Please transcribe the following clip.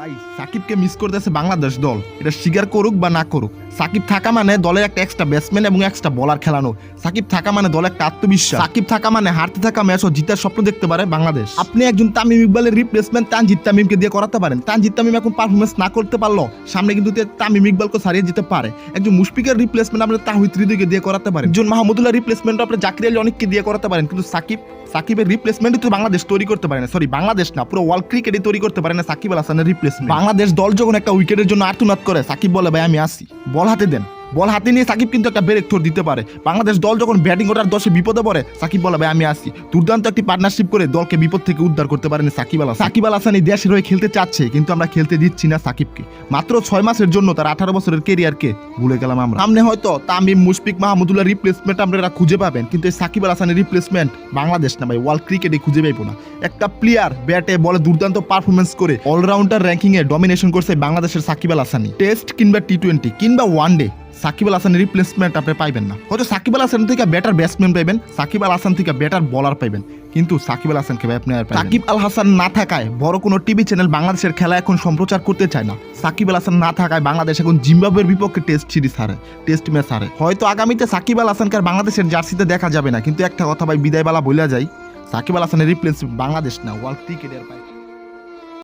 ভাই সাকিবকে মিস করতেছে বাংলাদেশ দল। এটা স্বীকার করুক বা না করুক। সাকিব থাকা মানে দলের একটা এক্সট্রা ব্যাটসম্যান এবং এক্সট্রা বলার খেলানো। সাকিব থাকা মানে দলে একটা আত্মবিশ্বাস। সাকিব থাকা মানে হারতে থাকা ম্যাচও জিতার স্বপ্ন দেখতে পারে বাংলাদেশ। আপনি একজন তামিম ইকবালের রিপ্লেসমেন্ট তানজিদ তামিমকে দিয়ে করাতে পারেন। তানজিদ তামিম এখন পারফরমেন্স না করতে পারল সামনে কিন্তু তামিম ইকবালকে সারিয়ে যেতে পারে। একজন মুশফিকের রিপ্লেসমেন্ট আপনি তাহিদ হৃদয়কে দিয়ে করাতে পারেন। একজন মাহমুদুল্লাহ রিপ্লেসমেন্ট আপনি জাকির আলী অনেককে দিয়ে করাতে পারেন। কিন্তু সাকিব, সাকিবের রিপ্লেসমেন্টই তো বাংলাদেশ তৈরি করতে পারে না। সরি বাংলাদেশ না, পুরো ওয়ার্ল্ড ক্রিকেটই তৈরি করতে পারে না সাকিব আল হাসানের রিপ্লেসমেন্ট বাংলাদেশ দল যখন একটা উইকেটের জন্য আর্তনাদ করে, সাকিব বলে, ভাই, আমি আসি। বল হাতে দেন। বল হাতে নিয়ে সাকিব কিন্তু একটা ব্রেক থ্রো দিতে পারে। বাংলাদেশ দল যখন ব্যাটিং করার দশে বিপদে পড়ে, সাকিব বলে, ভাই, আমি আসি দুর্দান্ত একটি পার্টনারশিপ করে দলকে বিপদ থেকে উদ্ধার করতে পারেন সাকিব আল। সাকিব আল হাসান এই দেশের হয়ে খেলতে চাচ্ছে, কিন্তু আমরা খেলতে দিচ্ছি না সাকিবকে। মাত্র ছয় মাসের জন্য তার আঠারো বছরের কেরিয়ারকে ভুলে গেলাম আমরা। সামনে হয়তো তামিম, মুশফিক মাহমুদুল্লাহ রিপ্লেসমেন্ট আপনারা খুঁজে পাবেন, কিন্তু এই সাকিব আল হাসানের রিপ্লেসমেন্ট বাংলাদেশ না, ভাই। ওয়ার্ল্ড ক্রিকেটে খুঁজে পাইবো না। একটা প্লেয়ার ব্যাটে বলে দুর্দান্ত পারফরমেন্স করে অলরাউন্ডার র্যাঙ্কিং এ ডমিনেশন করছে বাংলাদেশের সাকিব আল হাসানি টেস্ট কিংবা টি টোয়েন্টি কিংবা one day Shakib Al replacement আপনি পাইবেন না। হয়তো সাকিব আল হাসান থেকে বেটার ব্যাটসম্যান পাইবেন, সাকিব আল হাসান থেকে বেটার বলার পাইবেন, কিন্তু সাকিব আল হাসানকে আপনি আর সাকিব আল হাসান না থাকায় বড় কোনো টিভি চ্যানেল বাংলাদেশের খেলা এখন সম্প্রচার করতে চায় না। সাকিব আল হাসান না থাকায় বাংলাদেশ এখন জিম্বাবুয়ের বিপক্ষে টেস্ট সিরিজ হারে টেস্ট ম্যাচ হারে। হয়তো আগামীতে সাকিব আল হাসানকে আর বাংলাদেশের জার্সিতে দেখা যাবে না, কিন্তু একটা কথা ভাই বিদায়বেলা বলে যায় সাকিব আল হাসানের রিপ্লেস বাংলাদেশ না ওয়ার্ল্ড ক্রিকেটের পায়।